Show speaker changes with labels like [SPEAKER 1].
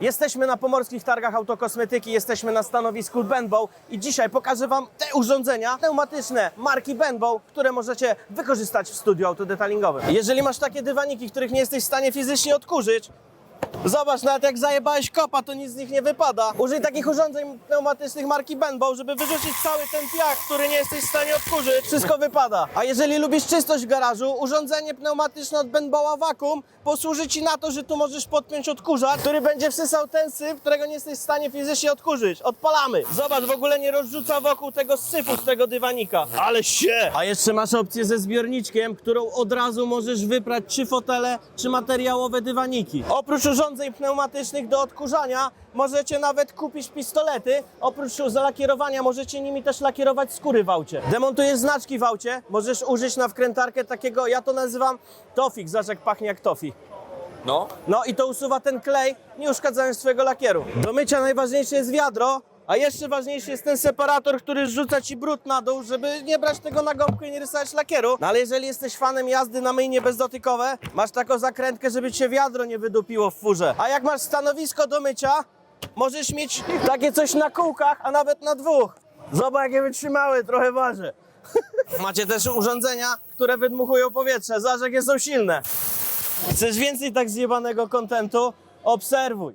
[SPEAKER 1] Jesteśmy na pomorskich targach autokosmetyki, jesteśmy na stanowisku Benbow i dzisiaj pokażę Wam te urządzenia pneumatyczne marki Benbow, które możecie wykorzystać w studiu autodetailingowym. Jeżeli masz takie dywaniki, których nie jesteś w stanie fizycznie odkurzyć, Zobacz, nawet jak zajebałeś kopa, to nic z nich nie wypada. Użyj takich urządzeń pneumatycznych marki Benbow, żeby wyrzucić cały ten piach, który nie jesteś w stanie odkurzyć. Wszystko wypada. A jeżeli lubisz czystość w garażu, urządzenie pneumatyczne od Benbowa Vacuum posłuży Ci na to, że tu możesz podpiąć odkurzacz, który będzie wsysał ten syf, którego nie jesteś w stanie fizycznie odkurzyć. Odpalamy. Zobacz, w ogóle nie rozrzuca wokół tego syfu z tego dywanika. Ale się! A jeszcze masz opcję ze zbiorniczkiem, którą od razu możesz wyprać czy fotele, czy materiałowe dywaniki. Oprócz urządzeń pneumatycznych do odkurzania, możecie nawet kupić pistolety. Oprócz zalakierowania możecie nimi też lakierować skóry w aucie. Demontujesz znaczki w aucie, możesz użyć na wkrętarkę takiego, ja to nazywam tofik, zobacz jak pachnie jak tofi.
[SPEAKER 2] No.
[SPEAKER 1] No i to usuwa ten klej, nie uszkadzając swojego lakieru. Do mycia najważniejsze jest wiadro, a jeszcze ważniejszy jest ten separator, który rzuca ci brud na dół, żeby nie brać tego na gąbkę i nie rysować lakieru. No ale jeżeli jesteś fanem jazdy na myjnie bezdotykowe, masz taką zakrętkę, żeby cię wiadro nie wydupiło w furze. A jak masz stanowisko do mycia, możesz mieć takie coś na kółkach, a nawet na dwóch. Zobacz jakie wytrzymałe, trochę waży. Macie też urządzenia, które wydmuchują powietrze. Zobacz jakie są silne. Chcesz więcej tak zjebanego kontentu? Obserwuj.